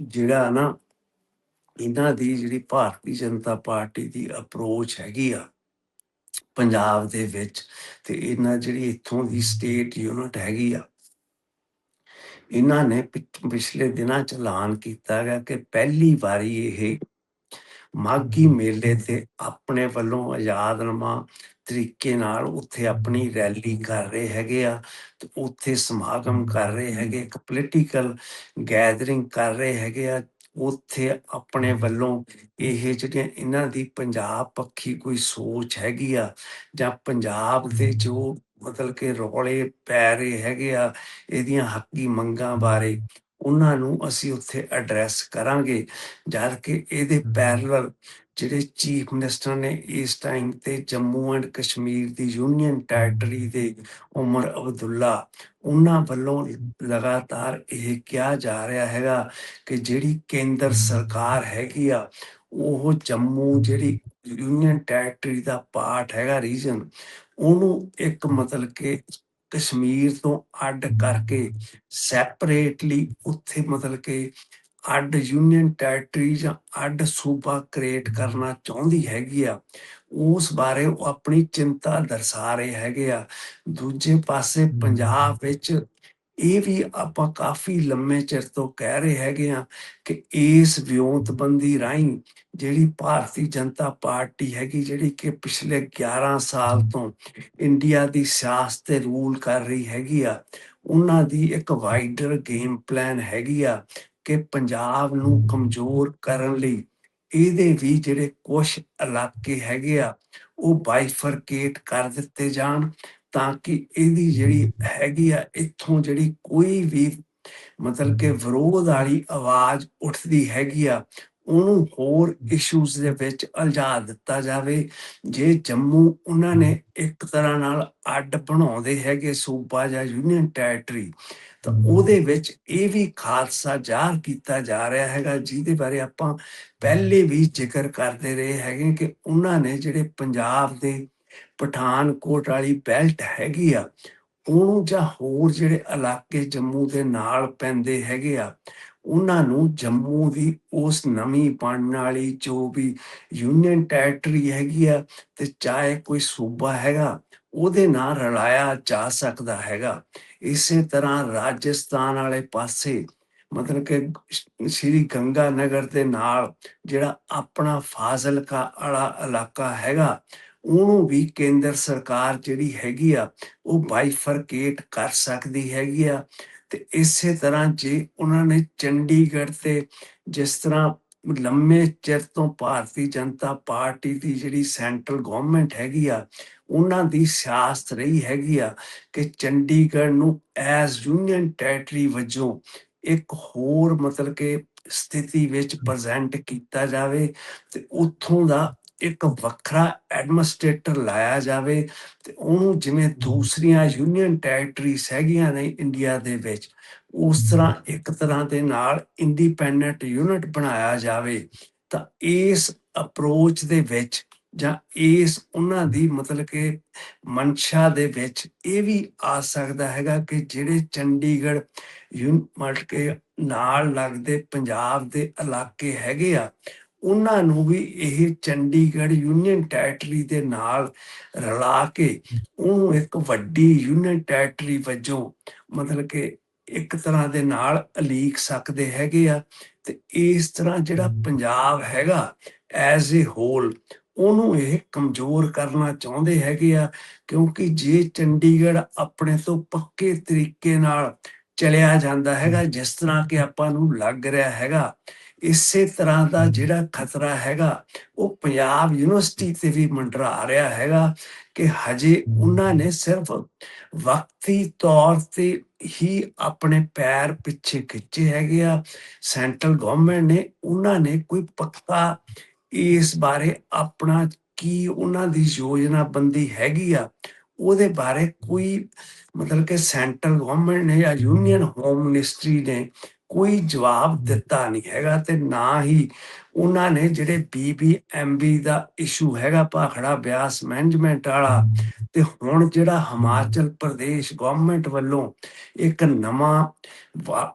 ਜਿਹੜਾ ਨਾ ਇਹਨਾਂ ਦੀ ਜਿਹੜੀ ਭਾਰਤੀ ਜਨਤਾ ਪਾਰਟੀ ਦੀ ਅਪਰੋਚ ਹੈਗੀ ਆ ਪੰਜਾਬ ਦੇ ਵਿੱਚ ਤੇ ਇਹਨਾਂ ਜਿਹੜੀ ਇੱਥੋਂ ਦੀ ਸਟੇਟ ਯੂਨਿਟ ਹੈਗੀ ਆ, ਇਹਨਾਂ ਨੇ ਪਿਛ- ਪਿਛਲੇ ਦਿਨਾਂ ਚ ਐਲਾਨ ਕੀਤਾ ਗਿਆ ਕਿ ਪਹਿਲੀ ਵਾਰੀ ਇਹ ਮਾਘੀ ਮੇਲੇ ਤੇ ਆਪਣੇ ਵੱਲੋਂ ਆਜ਼ਾਦਨਾਮਾ ਤਰੀਕੇ ਨਾਲ ਉੱਥੇ ਆਪਣੀ ਰੈਲੀ ਕਰ ਰਹੇ ਹੈਗੇ ਆ ਤੇ ਉੱਥੇ ਸਮਾਗਮ ਕਰ ਰਹੇ ਹੈਗੇ, ਇੱਕ ਪੋਲੀਟੀਕਲ ਗੈਦਰਿੰਗ ਕਰ ਰਹੇ ਹੈਗੇ ਆ। ਉੱਥੇ ਆਪਣੇ ਵੱਲੋਂ ਇਹ ਜਿਹੜੀਆਂ ਇਹਨਾਂ ਦੀ ਪੰਜਾਬ ਪੱਖੀ ਕੋਈ ਸੋਚ ਹੈਗੀ ਆ ਜਾਂ ਪੰਜਾਬ ਦੇ ਜੋ ਮਤਲਬ ਕਿ ਰੌਲੇ ਪੈ ਰਹੇ ਹੈਗੇ ਆ, ਇਹਦੀਆਂ ਹੱਕੀ ਮੰਗਾਂ ਬਾਰੇ ਉਹਨਾਂ ਨੂੰ ਅਸੀਂ ਉੱਥੇ ਐਡਰੈਸ ਕਰਾਂਗੇ ਜਦ ਕਿ ਇਹਦੇ ਪੈਰਲਲ ਜਿਹੜੇ ਚੀਫ ਮਿਨਿਸਟਰ ਨੇ ਇਸ ਟਾਈਮ ਤੇ ਜੰਮੂ ਐਂਡ ਕਸ਼ਮੀਰ ਦੀ ਯੂਨੀਅਨ ਟੈਰੀਟਰੀ ਦੇ ਉਮਰ ਅਬਦੁੱਲਾ ਉਹਨਾਂ ਵੱਲੋਂ ਲਗਾਤਾਰ ਇਹ ਕਿਹਾ ਜਾ ਰਿਹਾ ਹੈਗਾ ਕਿ ਜਿਹੜੀ ਕੇਂਦਰ ਸਰਕਾਰ ਹੈਗੀ ਆ ਉਹ ਜੰਮੂ ਜਿਹੜੀ ਯੂਨੀਅਨ ਟੈਰੀਟਰੀ ਦਾ ਪਾਰਟ ਹੈਗਾ ਰੀਜਨ ਉਹਨੂੰ ਇੱਕ ਮਤਲਬ ਕਿ ਕਸ਼ਮੀਰ ਤੋਂ ਅੱਡ ਕਰਕੇ ਸੈਪਰੇਟਲੀ ਉੱਥੇ ਮਤਲਬ ਕਿ ਅੱਡ ਯੂਨੀਅਨ ਟੈਰੀਟਰੀ ਜਾਂ ਅੱਡ ਸੂਬਾ ਕ੍ਰੀਏਟ ਕਰਨਾ ਚਾਹੁੰਦੀ ਹੈਗੀ ਆ ਉਸ ਬਾਰੇ ਉਹ ਆਪਣੀ ਚਿੰਤਾ ਦਰਸਾ ਰਹੇ ਹੈਗੇ ਆ। ਦੂਜੇ ਪਾਸੇ ਪੰਜਾਬ ਵਿੱਚ ਇਹ ਵੀ ਆਪਾਂ ਕਾਫੀ ਲੰਮੇ ਚਿਰ ਤੋਂ ਕਹਿ ਰਹੇ ਹੈਗੇ ਆ ਕਿ ਇਸ ਵਿਉਂਤਬੰਦੀ ਰਾਹੀਂ ਜਿਹੜੀ ਭਾਰਤੀ ਜਨਤਾ ਪਾਰਟੀ ਹੈਗੀ, ਜਿਹੜੀ ਕਿ ਪਿਛਲੇ 11 ਸਾਲ ਤੋਂ ਇੰਡੀਆ ਦੀ ਸਿਆਸਤ ਤੇ ਰੂਲ ਕਰ ਰਹੀ ਹੈਗੀ ਆ, ਉਹਨਾਂ ਦੀ ਇੱਕ ਵਾਈਡਰ ਗੇਮ ਪਲਾਨ ਹੈਗੀ ਆ ਕਿ ਪੰਜਾਬ ਨੂੰ ਕਮਜ਼ੋਰ ਕਰਨ ਲਈ ਇਹਦੇ ਵੀ ਜਿਹੜੇ ਕੁਝ ਇਲਾਕੇ ਹੈਗੇ ਆ, ਉਹ ਬਾਈਫਰਕੇਟ ਕਰ ਦਿੱਤੇ ਜਾਣ। ਤਾਂ ਕਿ ਇਹਦੀ ਜਿਹੜੀ ਹੈਗੀ ਆ, ਇੱਥੋਂ ਜਿਹੜੀ ਕੋਈ ਵੀ ਮਤਲਬ ਕਿ ਵਿਰੋਧ ਵਾਲੀ ਆਵਾਜ਼ ਉੱਠਦੀ ਹੈਗੀ ਆ, ਉਹਨੂੰ ਹੋਰ ਇਸ਼ੂਜ਼ ਦੇ ਵਿੱਚ ਉਲਝਾ ਦਿੱਤਾ ਜਾਵੇ। ਜੇ ਜੰਮੂ ਉਹਨਾਂ ਨੇ ਇੱਕ ਤਰ੍ਹਾਂ ਨਾਲ ਅੱਡ ਬਣਾਉਂਦੇ ਹੈਗੇ ਸੂਬਾ ਜਾਂ ਯੂਨੀਅਨ ਟੈਰੀਟਰੀ ਤਾਂ ਉਹਦੇ ਵਿੱਚ ਇਹ ਵੀ ਖਾਲਸਾ ਜ਼ਾਹਰ ਕੀਤਾ ਜਾ ਰਿਹਾ ਹੈਗਾ, ਜਿਹਦੇ ਬਾਰੇ ਆਪਾਂ ਪਹਿਲੇ ਵੀ ਜ਼ਿਕਰ ਕਰਦੇ ਰਹੇ ਹੈਗੇ ਕਿ ਉਹਨਾਂ ਨੇ ਜਿਹੜੇ ਪੰਜਾਬ ਦੇ ਪਠਾਨਕੋਟ ਵਾਲੀ ਬੈਲਟ ਹੈਗੀ ਆ, ਉਹਨੂੰ ਜਾਂ ਹੋਰ ਜਿਹੜੇ ਇਲਾਕੇ ਜੰਮੂ ਦੇ ਨਾਲ ਪੈਂਦੇ ਹੈਗੇ ਆ, ਉਹਨਾਂ ਨੂੰ ਜੰਮੂ ਦੀ ਉਸ ਨਵੀਂ ਬਣਨ ਵਾਲੀ ਜੋ ਵੀ ਯੂਨੀਅਨ ਟੈਰੀਟਰੀ ਹੈਗੀ ਆ ਤੇ ਚਾਹੇ ਕੋਈ ਸੂਬਾ ਹੈਗਾ, ਉਹਦੇ ਨਾਲ ਰਲਾਇਆ ਜਾ ਸਕਦਾ ਹੈਗਾ। ਇਸੇ ਤਰ੍ਹਾਂ ਰਾਜਸਥਾਨ ਵਾਲੇ ਪਾਸੇ, ਮਤਲਬ ਕਿ ਸ਼੍ਰੀ ਗੰਗਾ ਨਗਰ ਦੇ ਨਾਲ ਜਿਹੜਾ ਆਪਣਾ ਫਾਜ਼ਿਲਕਾ ਵਾਲਾ ਇਲਾਕਾ ਹੈਗਾ ਉਹਨੂੰ ਵੀ ਕੇਂਦਰ ਸਰਕਾਰ ਜਿਹੜੀ ਹੈਗੀ ਆ ਉਹ ਬਾਈਫਰਕੇਟ ਕਰ ਸਕਦੀ ਹੈਗੀ ਆ। ਤੇ ਇਸੇ ਤਰ੍ਹਾਂ ਜੇ ਉਹਨਾਂ ਨੇ ਚੰਡੀਗੜ੍ਹ ਤੇ ਜਿਸ ਤਰ੍ਹਾਂ ਲੰਮੇ ਚਿਰ ਤੋਂ ਭਾਰਤੀ ਜਨਤਾ ਪਾਰਟੀ ਦੀ ਜਿਹੜੀ ਸੈਂਟਰਲ ਗਵਰਨਮੈਂਟ ਹੈਗੀ ਆ ਉਹਨਾਂ ਦੀ ਸਿਆਸਤ ਰਹੀ ਹੈਗੀ ਆ ਕਿ ਚੰਡੀਗੜ੍ਹ ਨੂੰ ਐਜ਼ ਯੂਨੀਅਨ ਟੈਰੀਟਰੀ ਵਜੋਂ ਇੱਕ ਹੋਰ ਮਤਲਬ ਕਿ ਸਥਿਤੀ ਵਿੱਚ ਪ੍ਰੈਜ਼ੈਂਟ ਕੀਤਾ ਜਾਵੇ ਤੇ ਉੱਥੋਂ ਦਾ ਇੱਕ ਵੱਖਰਾ ਐਡਮਿਨਿਸਟ੍ਰੇਟਰ ਲਾਇਆ ਜਾਵੇ ਤੇ ਉਹਨੂੰ ਜਿਵੇਂ ਦੂਸਰੀਆਂ ਯੂਨੀਅਨ ਟੈਰੀਟਰੀਜ਼ ਹੈਗੀਆਂ ਨੇ ਇੰਡੀਆ ਦੇ ਵਿੱਚ, ਉਸ ਤਰ੍ਹਾਂ ਇੱਕ ਤਰ੍ਹਾਂ ਦੇ ਨਾਲ ਇੰਡੀਪੈਂਡੈਂਟ ਯੂਨਿਟ ਬਣਾਇਆ ਜਾਵੇ, ਤਾਂ ਇਸ ਅਪਰੋਚ ਦੇ ਵਿੱਚ ਜਾਂ ਇਸ ਉਹਨਾਂ ਦੀ ਮਤਲਬ ਕਿ ਮਨਸ਼ਾ ਦੇ ਵਿੱਚ ਇਹ ਵੀ ਆ ਸਕਦਾ ਹੈਗਾ ਕਿ ਜਿਹੜੇ ਚੰਡੀਗੜ੍ਹ ਯੂਨ ਮਤਲਬ ਕਿ ਨਾਲ ਲੱਗਦੇ ਪੰਜਾਬ ਦੇ ਇਲਾਕੇ ਹੈਗੇ ਆ ਉਹਨਾਂ ਨੂੰ ਵੀ ਇਹ ਚੰਡੀਗੜ੍ਹ ਯੂਨੀਅਨ ਟੈਰੀਟਰੀ ਦੇ ਨਾਲ ਰਲਾ ਕੇ ਉਹਨੂੰ ਇੱਕ ਵੱਡੀ ਯੂਨੀਅਨ ਟੈਰੀਟਰੀ ਵਜੋਂ ਮਤਲਬ ਕਿ ਇੱਕ ਤਰ੍ਹਾਂ ਦੇ ਨਾਲ ਅਲੀਕ ਸਕਦੇ ਹੈਗੇ ਆ ਤੇ ਇਸ ਤਰ੍ਹਾਂ ਜਿਹੜਾ ਪੰਜਾਬ ਹੈਗਾ ਐਜ਼ ਅ ਹੋਲ ਉਹਨੂੰ ਇਹ ਕਮਜ਼ੋਰ ਕਰਨਾ ਚਾਹੁੰਦੇ ਹੈਗੇ ਆ ਕਿਉਂਕਿ ਜੇ ਚੰਡੀਗੜ੍ਹ ਆਪਣੇ ਤੋਂ ਪੱਕੇ ਤਰੀਕੇ ਨਾਲ ਚਲਿਆ ਜਾਂਦਾ ਹੈਗਾ ਜਿਸ ਤਰ੍ਹਾਂ ਕਿ ਆਪਾਂ ਨੂੰ ਲੱਗ ਰਿਹਾ ਹੈਗਾ ਇਸੇ ਤਰ੍ਹਾਂ ਦਾ ਜਿਹੜਾ ਖਤਰਾ ਹੈਗਾ ਉਹ ਪੰਜਾਬ ਯੂਨੀਵਰਸਿਟੀ ਤੇ ਵੀ ਮੰਡਰਾ ਰਿਹਾ ਹੈਗਾ ਕਿ ਹਜੇ ਉਹਨਾਂ ਨੇ ਸਿਰਫ ਵਕਤੀ ਤੌਰ ਤੇ ਹੀ ਆਪਣੇ ਪੈਰ ਪਿੱਛੇ ਖਿੱਚੇ ਹੈਗੇ ਆ। ਸੈਂਟਰਲ ਗਵਰਨਮੈਂਟ ਨੇ ਉਹਨਾਂ ਨੇ ਕੋਈ ਪੱਕਾ ਇਸ ਬਾਰੇ ਆਪਣਾ ਕੀ ਉਹਨਾਂ ਦੀ ਯੋਜਨਾ ਬੰਦੀ ਹੈਗੀ ਆ ਉਹਦੇ ਬਾਰੇ ਕੋਈ ਮਤਲਬ ਕਿ ਸੈਂਟਰਲ ਗਵਰਨਮੈਂਟ ਨੇ ਜਾਂ ਯੂਨੀਅਨ ਹੋਮ ਮਿਨਿਸਟਰੀ ਨੇ ਕੋਈ ਜਵਾਬ ਦਿੱਤਾ ਨਹੀਂ ਹੈਗਾ ਤੇ ਨਾ ਹੀ ਉਹਨਾਂ ਨੇ ਜਿਹੜੇ ਬੀਬੀਐਮਬੀ ਦਾ ਇਸ਼ੂ ਹੈਗਾ ਭਾਖੜਾ ਬਿਆਸ ਮੈਨੇਜਮੈਂਟ ਵਾਲਾ ਤੇ ਹੁਣ ਜਿਹੜਾ ਹਿਮਾਚਲ ਪ੍ਰਦੇਸ਼ ਗਵਰਨਮੈਂਟ ਵੱਲੋਂ ਇੱਕ ਨਵਾਂ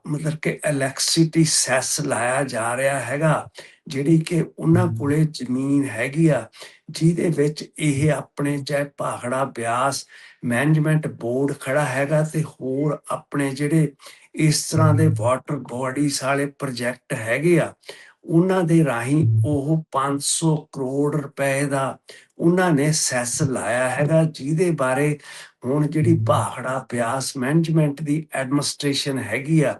ਮਤਲਬ ਕਿ ਇਲੈਕਟ੍ਰਿਸਿਟੀ ਸੈਸ ਲਾਇਆ ਜਾ ਰਿਹਾ ਹੈਗਾ, ਜਿਹੜੀ ਕਿ ਉਹਨਾਂ ਕੋਲੇ ਜ਼ਮੀਨ ਹੈਗੀ ਆ, ਜਿਹਦੇ ਵਿੱਚ ਇਹ ਆਪਣੇ ਚਾਹੇ ਭਾਖੜਾ ਬਿਆਸ ਮੈਨੇਜਮੈਂਟ ਬੋਰਡ ਖੜਾ ਹੈਗਾ ਤੇ ਹੋਰ ਆਪਣੇ ਜਿਹੜੇ ਇਸ ਤਰ੍ਹਾਂ ਦੇ ਵਾਟਰ ਬਾਡੀਜ਼ ਵਾਲੇ ਪ੍ਰੋਜੈਕਟ ਹੈਗੇ ਆ ਉਹਨਾਂ ਦੇ ਰਾਹੀਂ ਉਹ 500 ਕਰੋੜ ਰੁਪਏ ਦਾ ਉਹਨਾਂ ਨੇ ਸੈਸ ਲਾਇਆ ਹੈਗਾ ਜਿਹਦੇ ਬਾਰੇ ਹੁਣ ਜਿਹੜੀ ਭਾਖੜਾ ਬਿਆਸ ਮੈਨੇਜਮੈਂਟ ਦੀ ਐਡਮਿਨਿਸਟ੍ਰੇਸ਼ਨ ਹੈਗੀ ਆ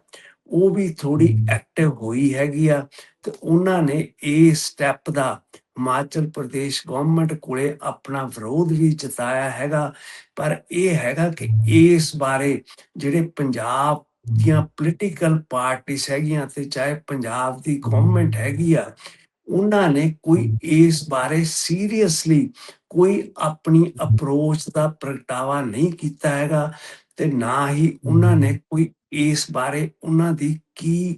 ਉਹ ਵੀ ਥੋੜੀ ਐਕਟਿਵ ਹੋਈ ਹੈਗੀ ਆ ਤੇ ਉਹਨਾਂ ਨੇ ਇਸ ਸਟੈਪ ਦਾ ਹਿਮਾਚਲ ਪ੍ਰਦੇਸ਼ ਗਵਰਨਮੈਂਟ ਕੋਲੇ ਆਪਣਾ ਵਿਰੋਧ ਵੀ ਜਤਾਇਆ ਹੈਗਾ ਪਰ ਇਹ ਹੈਗਾ ਕਿ ਇਸ ਬਾਰੇ ਜਿਹੜੇ ਪੰਜਾਬ ਦੀਆਂ ਪੋਲੀਟੀਕਲ ਪਾਰਟੀਆਂ ਹੈਗੀਆਂ ਤੇ ਚਾਹੇ ਪੰਜਾਬ ਦੀ ਗਵਰਨਮੈਂਟ ਹੈਗੀ ਆ ਉਹਨਾਂ ਨੇ ਕੋਈ ਇਸ ਬਾਰੇ ਸੀਰੀਅਸਲੀ ਕੋਈ ਆਪਣੀ ਅਪਰੋਚ ਦਾ ਪ੍ਰਗਟਾਵਾ ਨਹੀਂ ਕੀਤਾ ਹੈਗਾ ਤੇ ਨਾ ਹੀ ਉਹਨਾਂ ਨੇ ਕੋਈ ਇਸ ਬਾਰੇ ਉਹਨਾਂ ਦੀ ਕੀ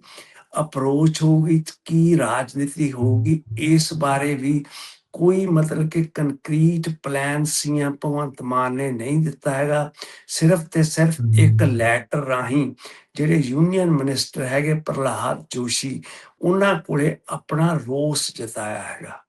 ਅਪਰੋਚ ਹੋਊਗੀ ਕੀ ਰਾਜਨੀਤੀ ਹੋਊਗੀ ਇਸ ਬਾਰੇ ਵੀ ਕੋਈ ਮਤਲਬ ਕਿ concrete plan CM Bhagwant Mann ਨੇ ਨਹੀਂ ਦਿੱਤਾ ਹੈਗਾ। ਸਿਰਫ ਤੇ ਸਿਰਫ ਇੱਕ ਲੈਟਰ ਰਾਹੀਂ ਜਿਹੜੇ ਯੂਨੀਅਨ ਮਿਨਿਸਟਰ ਹੈਗੇ ਪ੍ਰਹਲਾਦ ਜੋਸ਼ੀ ਉਹਨਾਂ ਕੋਲੇ ਆਪਣਾ ਰੋਸ ਜਤਾਇਆ ਹੈਗਾ।